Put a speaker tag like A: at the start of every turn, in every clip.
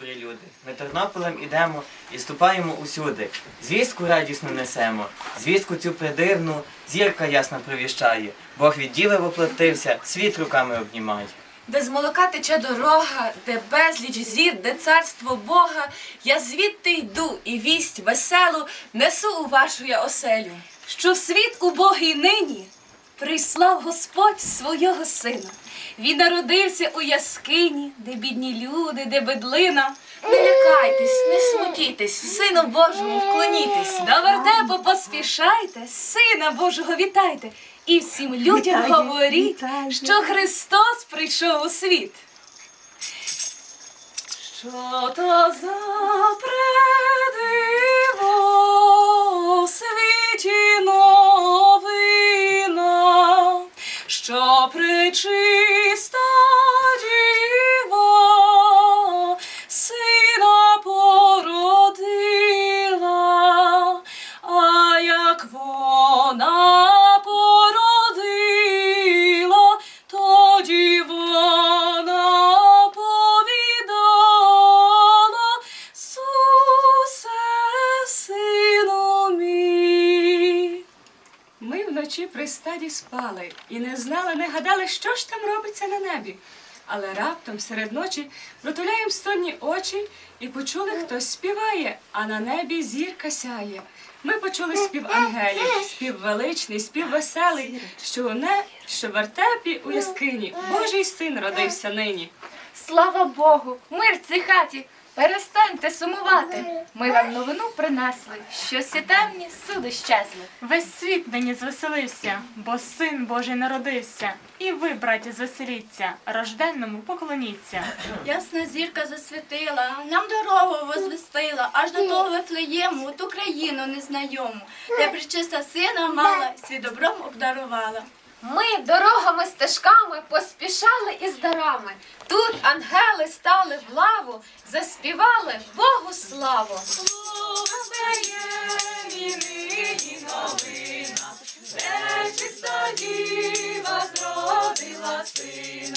A: Добрі люди. Ми Тернополем ідемо і ступаємо усюди. Звістку радісну несемо, звістку цю придивну, зірка ясна провіщає. Бог від діви воплотився, світ руками обнімає.
B: Де з молока тече дорога, де безліч зір, де царство Бога, я звідти йду і вість веселу несу у вашу я оселю. Що світ убогий нині прислав Господь свого сина. Він народився у яскині, де бідні люди, де бедлина. Не лякайтесь, не смутітесь, сину Божому вклонітесь. До вертепу поспішайте, сина Божого вітайте. І всім людям говоріть, що Христос прийшов у світ. Що то за предиво світі що Але раптом серед ночі протуляємо сонні очі і почули, хтось співає, а на небі зірка сяє. Ми почули спів ангелів, спів величний, спів веселий, що у не, що в вертепі у яскині Божий син родився нині.
C: Слава Богу, мир в цій хаті. Перестаньте сумувати. Ми вам новину принесли, що всі темні суди щезли.
D: Весь світ нині звеселився, бо син Божий народився. І ви, браті, звеселіться, рожденному поклоніться.
E: Ясна зірка засвітила, нам дорогу возвестила, аж до того Вифлеєму, ту країну незнайому, де причиста сина мала, свій добром обдарувала.
F: Ми дорогами стежками поспішали із дарами. Тут ангели стали в лаву, заспівали Богу славу.
B: Здравствуйте всім.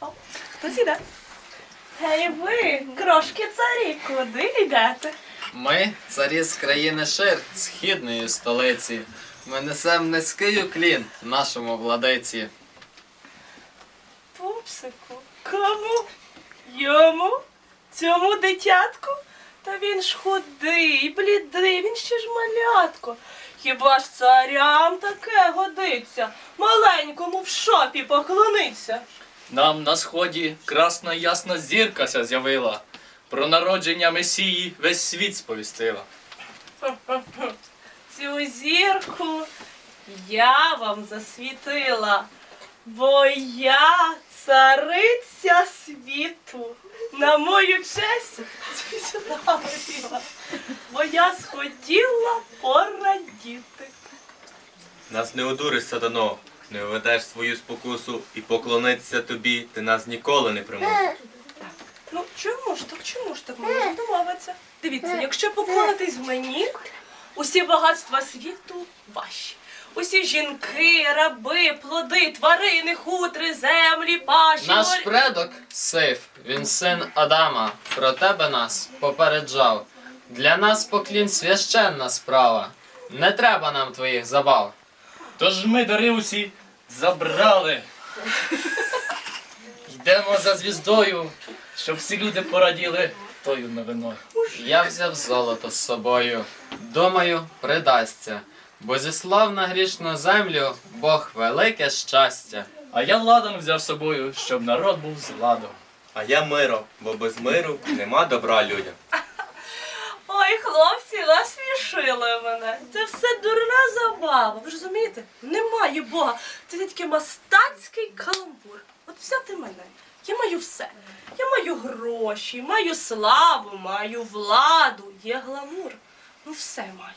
B: О, Хтось іде. Гей ви, крошки царі, куди йдете?
G: Ми, царі з країни Шир, східної столиці. Ми несем низький уклін нашому владиці.
B: Пупсику, кому? Йому? Цьому дитятку? Та він ж худий, блідий, він ще ж малятко. Хіба ж царям таке годиться? Маленькому в шопі поклониться.
H: Нам на сході красна ясна зірка ся з'явила. Про народження Месії весь світ сповістила.
B: Цю зірку я вам засвітила, бо я цариця світу. На мою честь бо я схотіла порадіти.
I: Нас не одуриш, сатано, не введеш свою спокусу і поклонитися тобі, ти нас ніколи не примусиш.
B: Ну чому ж так, чому ж так можемо домовитися? Дивіться, якщо поклонитись мені, усі багатства світу ваші. Усі жінки, раби, плоди, тварини, хутри, землі, паші.
G: Наш
B: морі-
G: предок Сейф, він син Адама, про тебе нас попереджав. Для нас поклін священна справа. Не треба нам твоїх забав.
H: Тож ми дари усі забрали. Йдемо за звіздою, щоб всі люди пораділи. тою новиною.
G: Я взяв золото з собою. Думаю, придасться. Бо зіслав на грішну землю Бог велике щастя.
H: А я ладан взяв з собою, щоб народ був з ладом.
I: А я миро, бо без миру нема добра людям.
B: Ой, хлопці, насмішили мене. Це все дурна забава. Ви ж розумієте? Немає Бога. Це тільки мастацький каламбур. От взяти мене. Я маю все. Я маю гроші, маю славу, маю владу, є гламур. Ну все маю.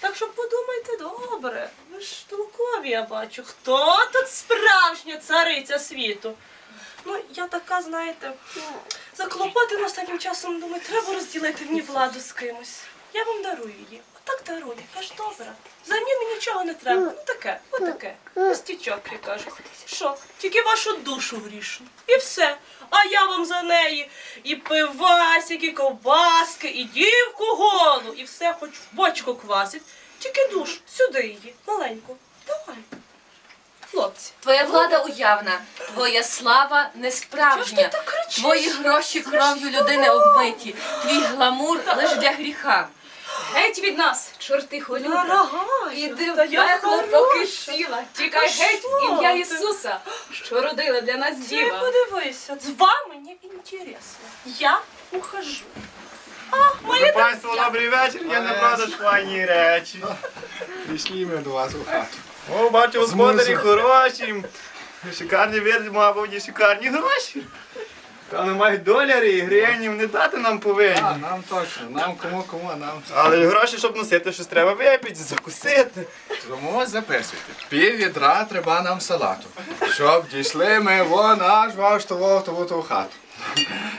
B: Так що подумайте добре. Ви ж толкові, я бачу. Хто тут справжня цариця світу? Ну, я така, знаєте, заклопотана останнім часом, думаю, треба розділити мені владу з кимось. Я вам дарую її. Отак дарую. Я ж добра. Взамін нічого не треба. Ну таке, отаке. Пустячок, я кажу. Що? Тільки вашу душу грішну. І все. А я вам за неї і пивасик, і ковбаски, і дівку голу, і все хоч в бочку квасить. Тільки душ, сюди її, маленьку. Давай. Хлопці.
J: Твоя влада уявна, твоя слава не
B: Чого ж ти
J: справжня.
B: так кричиш?
J: Твої гроші кров'ю людини обмиті, твій гламур лиш для гріха.
B: Геть від нас, чорти холюда. Іди в пекло, поки сіла. Тікай
J: Та
B: геть
J: що
B: ім'я
J: ти?
B: Ісуса, що родила для нас діва. Ти подивися, з вами не інтересно. Я ухожу. А, мої
K: Панство, добрий вечір, я на продаж файні речі.
L: Прийшли ми до вас у хату.
K: О, бачу, господарі хороші. Шикарні вид, мабуть, і шикарні гроші. Там немає доляри і гривень, не дати нам повинні.
L: А, нам точно, нам кому кому, а нам.
K: Але гроші, щоб носити, щось треба випити, закусити.
L: Тому записуйте. Пів відра треба нам салату. Щоб дійшли ми вон аж ваш того того ту хату.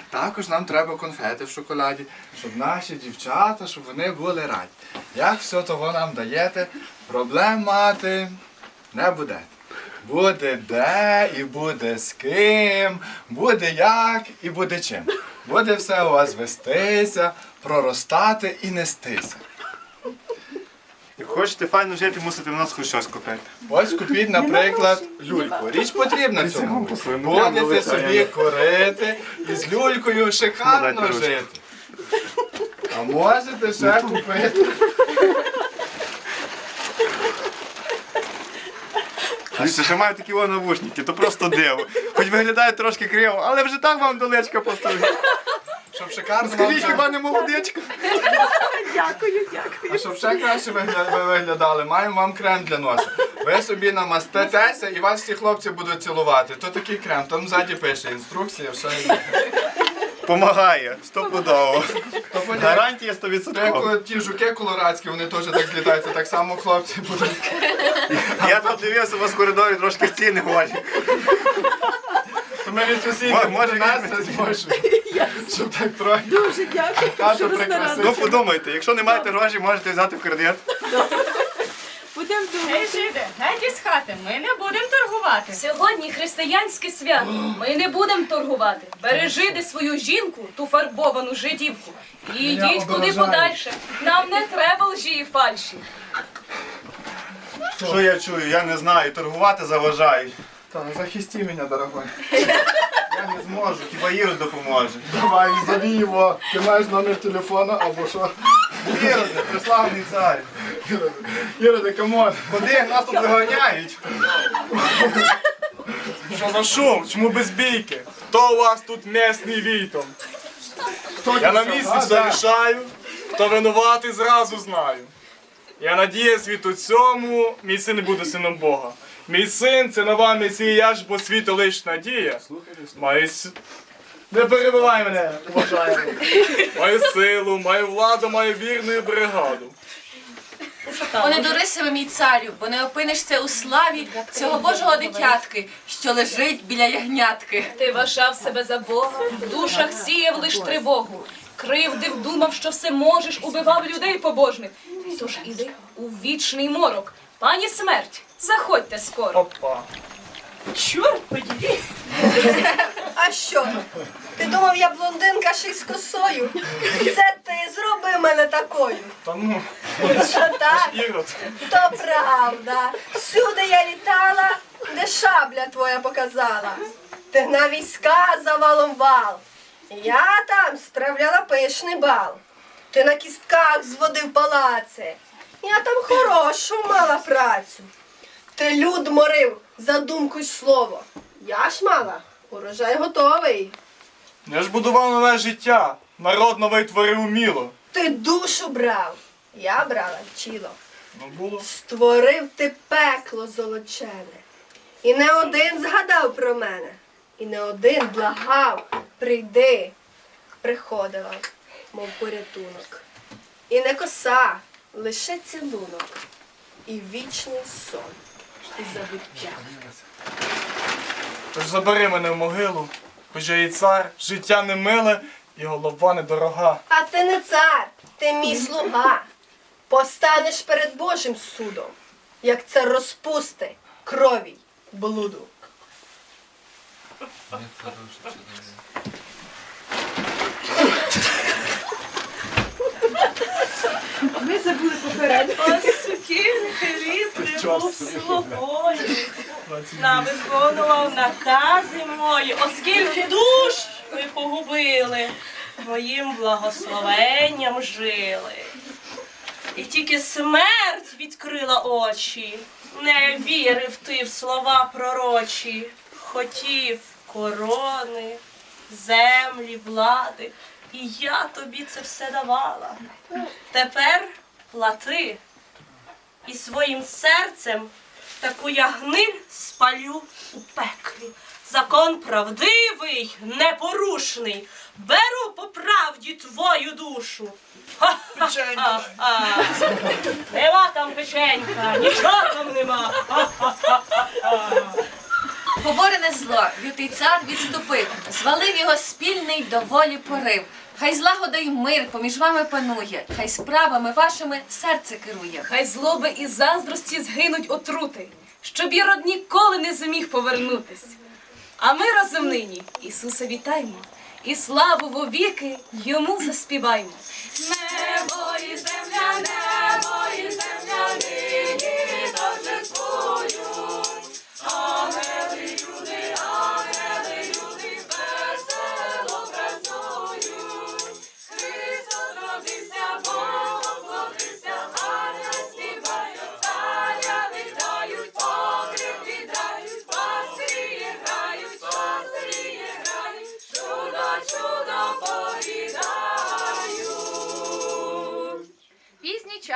L: Також нам треба конфети в шоколаді, щоб наші дівчата, щоб вони були раді. Як все того нам даєте, проблем мати не буде. Буде де і буде з ким, буде як і буде чим. Буде все у вас вестися, проростати і нестися.
K: Як хочете файно жити, мусите в нас хоч щось купити.
L: Ось купіть, наприклад, люльку. Річ потрібна цьому. Будете собі курити і з люлькою
K: Ну,
L: шикарно жити. А можете ще купити.
K: Дивіться, ще мають такі о навушники, то просто диво. Хоч виглядає трошки криво, але вже так вам долечка поставить.
L: Щоб шикарно вам
K: Скажіть, хіба не молодечка?
B: Дякую, дякую.
L: А щоб ще краще ви виглядали, маємо вам крем для носа. Ви собі намаститеся і вас всі хлопці будуть цілувати. То такий крем, там ззаді пише інструкція, все.
K: Помагає, стопудово.
L: То.
K: Гарантія
L: То
K: 100%.
L: як ті жуки колорадські, вони теж так злітаються, так само хлопці будуть.
K: Я тут дивився, у вас в коридорі трошки стіни голі.
L: Ми від сусідів
K: Може,
L: нас
K: не
L: зможемо. Щоб так трохи.
B: Дуже дякую.
L: Хату прикрасити.
K: Ну подумайте, якщо не маєте грошей, можете взяти в кредит.
B: Будемо думати.
D: Гей, жиде, геть із хати, ми не будемо торгувати.
B: Сьогодні християнське свято. Ми не будемо торгувати. Бережи свою жінку, ту фарбовану жидівку. І йдіть куди подальше. Нам не треба лжі і фальші.
K: Що я чую? Я не знаю, торгувати заважають.
L: Так, захисти мене, дорогой.
K: Я не зможу, хіба Ірод допоможе.
L: Давай, зови його. Ти маєш номер телефона або що?
K: Іроде, преславний цар.
L: Іроде, камон.
K: Куди нас тут виганяють?
M: Що за шум? Чому без бійки? Хто у вас тут місний війтом? Я на місці все рішаю. Хто винуватий, зразу знаю. Я надія світу цьому, мій син буде сином Бога. Мій син це нова месія, я ж бо світу лиш надія. Маю. Не перебивай мене, уважаємо. Маю силу, маю владу, маю вірну бригаду.
J: О, не себе, мій царю, бо не опинишся у славі цього Божого дитятки, що лежить біля ягнятки.
B: Ти вважав себе за Бога, в душах сіяв лиш тривогу. Кривдив, думав, що все можеш, убивав людей побожних. Тож іди у вічний морок. Пані смерть, заходьте скоро.
M: Опа.
B: Чорт поділи.
N: А що? Ти думав, я блондинка ще й з косою? Це ти зробив мене такою.
M: Та ну,
N: Що так?
M: Ірод.
N: То правда. Всюди я літала, де шабля твоя показала. Ти на війська за валом вал. Я там справляла пишний бал. Ти на кістках зводив палаци. Я там хорошу мала працю. Ти люд морив за думку й слово. Я ж мала, урожай готовий.
M: Я ж будував нове життя, народ новий творив уміло.
N: Ти душу брав, я брала тіло.
M: Ну було.
N: Створив ти пекло золочене. І не один згадав про мене, і не один благав, прийди, приходила, мов порятунок. І не коса, лише цілунок, і вічний сон, і забуття.
M: Тож забери мене в могилу, хоч я і цар, життя не миле і голова недорога.
N: А ти не цар, ти мій слуга. Постанеш перед Божим судом, як це розпусти крові, блуду.
E: Ми забули
O: літ був слугою, нам виконував накази мої, оскільки душ ви погубили, моїм благословенням жили. І тільки смерть відкрила очі, не вірив ти в слова пророчі, хотів корони, землі, влади, і я тобі це все давала. Тепер плати і своїм серцем таку я гниль спалю у пеклі. Закон правдивий, непорушний. Беру по правді твою душу. Ха-ха-ха-ха. Нема там печенька, нічого там нема.
J: Поборене зло, лютий цар відступив, звалив його спільний доволі порив. Хай злагода й мир поміж вами панує, хай справами вашими серце керує.
B: Хай злоби і заздрості згинуть отрути, щоб ярод ніколи не зміг повернутись. А ми разом нині Ісуса вітаймо, і славу вовіки йому заспіваймо.
O: Небо і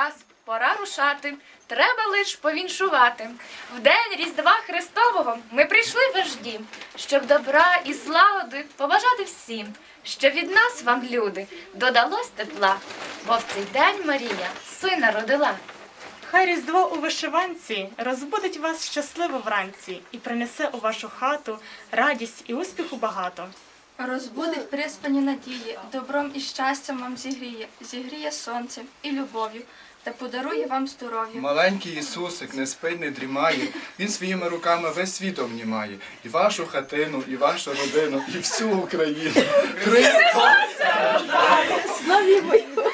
C: час, пора рушати. Треба лиш повіншувати. В день Різдва Христового ми прийшли вожді, щоб добра і злагоди побажати всім, що від нас вам, люди, додалось тепла, бо в цей день Марія сина родила.
D: Хай Різдво у вишиванці розбудить вас щасливо вранці і принесе у вашу хату радість і успіху багато.
P: Розбудить приспані надії, добром і щастям вам зігріє, зігріє сонцем і любов'ю, та подарує вам здоров'я.
L: Маленький Ісусик не спить, не дрімає. Він своїми руками весь світ обнімає. І вашу хатину, і вашу родину, і всю Україну. Христос!
O: Славімо його!